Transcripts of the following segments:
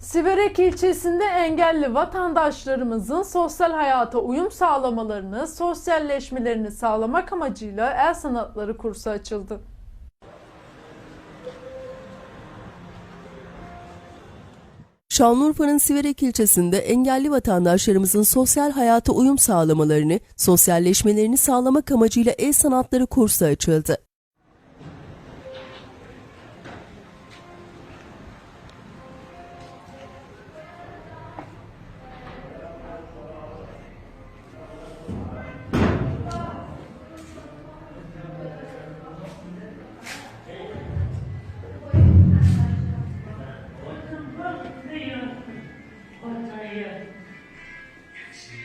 Siverek ilçesinde engelli vatandaşlarımızın sosyal hayata uyum sağlamalarını, sosyalleşmelerini sağlamak amacıyla el sanatları kursu açıldı. Şanlıurfa'nın Siverek ilçesinde engelli vatandaşlarımızın sosyal hayata uyum sağlamalarını, sosyalleşmelerini sağlamak amacıyla el sanatları kursu açıldı.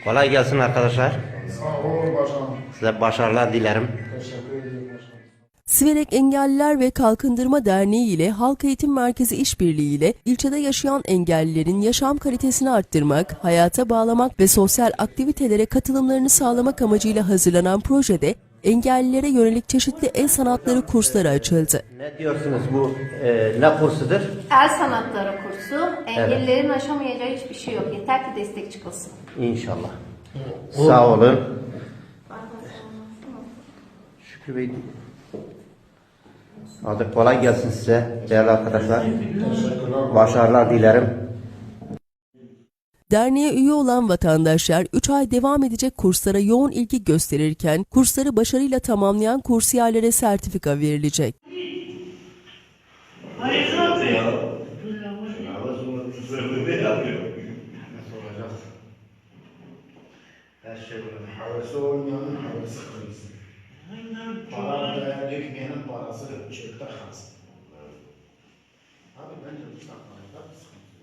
Kolay gelsin arkadaşlar. Sağ olun başkanım. Size başarılar dilerim. Teşekkür ederim başkanım. Siverek Engelliler ve Kalkındırma Derneği ile Halk Eğitim Merkezi işbirliği ile ilçede yaşayan engellilerin yaşam kalitesini arttırmak, hayata bağlamak ve sosyal aktivitelere katılımlarını sağlamak amacıyla hazırlanan projede engellilere yönelik çeşitli el sanatları kursları açıldı. Ne diyorsunuz bu e, ne kursudur? El sanatları kursu. Engellilerin aşamayacağı hiçbir şey yok. Yeter ki destek çıkılsın. İnşallah. Sağ olun. Şükrü Bey. Hadi kolay gelsin size değerli arkadaşlar. Başarılar dilerim. Derneğe üye olan vatandaşlar 3 ay devam edecek kurslara yoğun ilgi gösterirken kursları başarıyla tamamlayan kursiyerlere sertifika verilecek. Abi bence bu saklanacak sıkıntı.